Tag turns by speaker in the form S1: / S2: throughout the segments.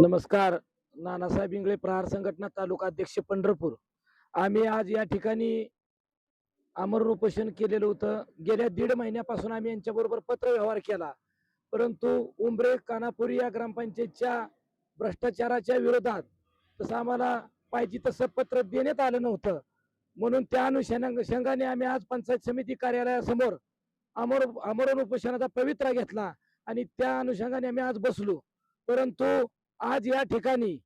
S1: नमस्कार. नानासाहेब इंगळे प्रहार संघटना तालुका अध्यक्ष पंढरपूर. आम्ही आज या ठिकाणी अमरण उपोषण केलेलं होतं. गेल्या दीड महिन्यापासून आम्ही यांच्याबरोबर पत्र व्यवहार केला. परंतु उंबरे कानापुरी या ग्रामपंचायतच्या भ्रष्टाचाराच्या विरोधात तसं आम्हाला पाहिजे तसं पत्र देण्यात आलं नव्हतं. म्हणून त्या अनुषंगाने आम्ही आज पंचायत समिती कार्यालयासमोर आमर आमरण उपोषणाचा पवित्रा घेतला. आणि त्या अनुषंगाने आम्ही आज बसलो. परंतु आज या ठिकाणी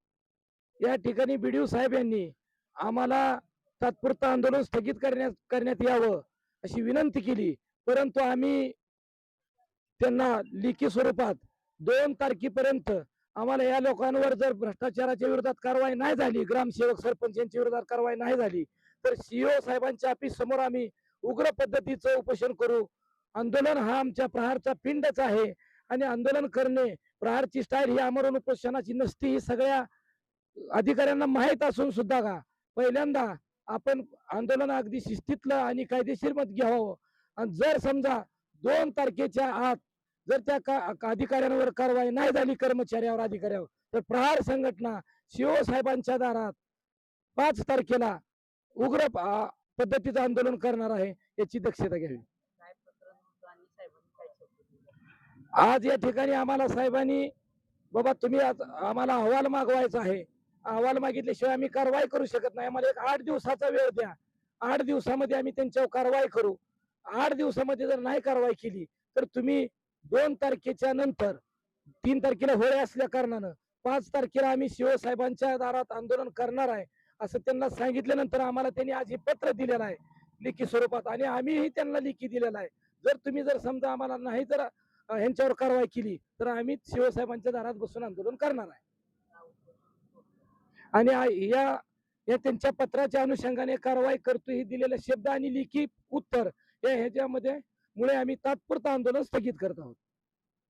S1: या ठिकाणी बीडीओ साहेब यांनी आम्हाला तात्पुरतं आंदोलन स्थगित करण्यात करण्यात यावं अशी विनंती केली. परंतु आम्ही त्यांना लिखी स्वरूपात दोन तारखेपर्यंत आम्हाला या लोकांवर जर भ्रष्टाचाराच्या विरोधात कारवाई नाही झाली ग्रामसेवक सरपंच यांच्या विरोधात कारवाई नाही झाली तर सीओ साहेबांच्या ऑफिस समोर आम्ही उग्र पद्धतीचं उपोषण करू. आंदोलन हा आमच्या प्रहारचा पिंडच आहे. आणि आंदोलन करणे प्रहारची स्टाईल ही आमरण उपोषणाची नसती ही सगळ्या अधिकाऱ्यांना माहीत असून सुद्धा का? पहिल्यांदा आपण आंदोलन अगदी शिस्तीतलं आणि कायदेशीर मत घ्यावं. आणि जर समजा दोन तारखेच्या आत जर त्या का- अधिकाऱ्यांवर कारवाई नाही झाली कर्मचाऱ्यावर अधिकाऱ्यावर तर प्रहार संघटना शिवसाहेबांच्या दारात पाच तारखेला उग्र पद्धतीचं आंदोलन करणार आहे याची दक्षता घ्यावी. आज या ठिकाणी आम्हाला साहेबांनी बाबा तुम्ही आज आम्हाला अहवाल मागवायचा आहे. अहवाल मागितल्याशिवाय आम्ही कारवाई करू शकत नाही. आम्हाला एक आठ दिवसाचा वेळ द्या. आठ दिवसामध्ये आम्ही त्यांच्यावर कारवाई करू. आठ दिवसामध्ये जर नाही कारवाई केली तर तुम्ही दोन तारखेच्या नंतर तीन तारखेला होळी असल्या कारणानं पाच तारखेला आम्ही शिवसाहेबांच्या दारात आंदोलन करणार आहे असं त्यांना सांगितल्यानंतर आम्हाला त्यांनी आज हे पत्र दिलेलं आहे लेखी स्वरूपात. आणि आम्हीही त्यांना लिखी दिलेला आहे. जर तुम्ही जर समजा आम्हाला नाही जर यांच्यावर कारवाई केली तर आम्ही शिवसाहेबांच्या दारात बसून आंदोलन करणार आहे. आणि या या त्यांच्या पत्राच्या अनुषंगाने कारवाई करतो हे दिलेले शब्द आणि लिखी उत्तर या ह्याच्यामध्ये मुळे आम्ही तात्पुरतं आंदोलन स्थगित करत आहोत.